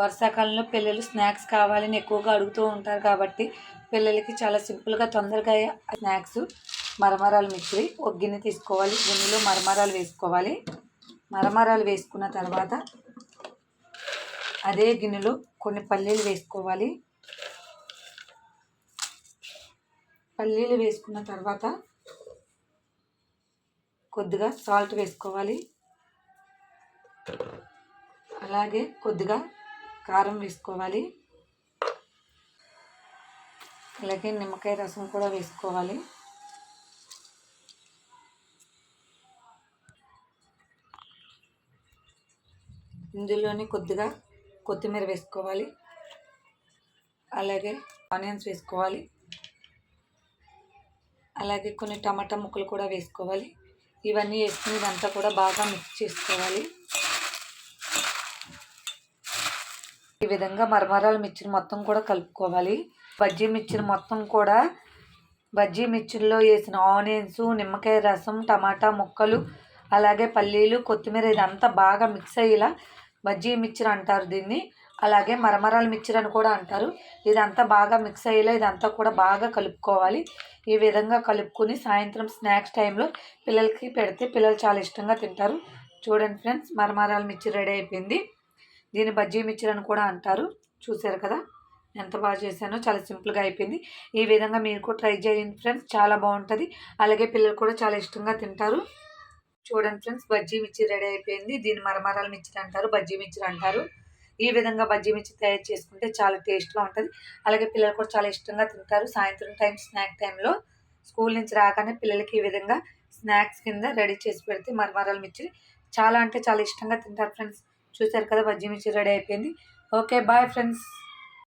వర్షాకాలంలో పిల్లలు స్నాక్స్ కావాలని ఎక్కువగా అడుగుతూ ఉంటారు కాబట్టి పిల్లలకి చాలా సింపుల్గా తొందరగా స్నాక్స్ మరమరాలు మిక్సీ ఒక గిన్నె తీసుకోవాలి గిన్నెలో మరమరాలు వేసుకోవాలి. మరమరాలు వేసుకున్న తర్వాత అదే గిన్నెలో కొన్ని పల్లీలు వేసుకోవాలి. పల్లీలు వేసుకున్న తర్వాత కొద్దిగా సాల్ట్ వేసుకోవాలి. అలాగే కొద్దిగా కారం వేసుకోవాలి. అలాగే నిమ్మకాయ రసం కూడా వేసుకోవాలి. ఇందులోని కొద్దిగా కొత్తిమీర వేసుకోవాలి. అలాగే ఆనియన్స్ వేసుకోవాలి. అలాగే కొన్ని టమాటా ముక్కలు కూడా వేసుకోవాలి. ఇవన్నీ వేసుకుని ఇదంతా కూడా బాగా మిక్స్ చేసుకోవాలి. ఈ విధంగా మరమరాల మిర్చిని మొత్తం కూడా కలుపుకోవాలి. బజ్జీ మిర్చిని మొత్తం కూడా బజ్జీ మిర్చిలో వేసిన ఆనియన్స్ నిమ్మకాయ రసం టమాటా ముక్కలు అలాగే పల్లీలు కొత్తిమీర ఇదంతా బాగా మిక్స్ అయ్యేలా బజ్జీ మిక్చర్ అంటారు దీన్ని. అలాగే మరమరాల మిర్చిని అని కూడా అంటారు. ఇదంతా బాగా మిక్స్ అయ్యేలా ఇదంతా కూడా బాగా కలుపుకోవాలి. ఈ విధంగా కలుపుకొని సాయంత్రం స్నాక్స్ టైంలో పిల్లలకి పెడితే పిల్లలు చాలా ఇష్టంగా తింటారు. చూడండి ఫ్రెండ్స్ మరమరాల మిర్చి రెడీ అయిపోయింది. దీన్ని బజ్జీ మిక్చర్ అని కూడా అంటారు. చూసారు కదా? ఎంత బాగా చేశానో చాలా సింపుల్గా అయిపోయింది. ఈ విధంగా మీరు కూడా ట్రై చేయండి ఫ్రెండ్స్. చాలా బాగుంటుంది. అలాగే పిల్లలు కూడా చాలా ఇష్టంగా తింటారు. చూడండి ఫ్రెండ్స్ బజ్జీ మిర్చి రెడీ అయిపోయింది. దీన్ని మరమరాల మిర్చి అంటారు బజ్జీ మిర్చి అంటారు. ఈ విధంగా బజ్జీ మిర్చి తయారు చేసుకుంటే చాలా టేస్ట్గా ఉంటుంది. అలాగే పిల్లలు కూడా చాలా ఇష్టంగా తింటారు. సాయంత్రం టైం స్నాక్ టైంలో స్కూల్ నుంచి రాగానే పిల్లలకి ఈ విధంగా స్నాక్స్ కింద రెడీ చేసి పెడితే మరమరాల మిర్చి చాలా అంటే చాలా ఇష్టంగా తింటారు ఫ్రెండ్స్. చూసారు కదా బజ్జీ మిర్చి రెడీ అయిపోయింది. Okay bye friends.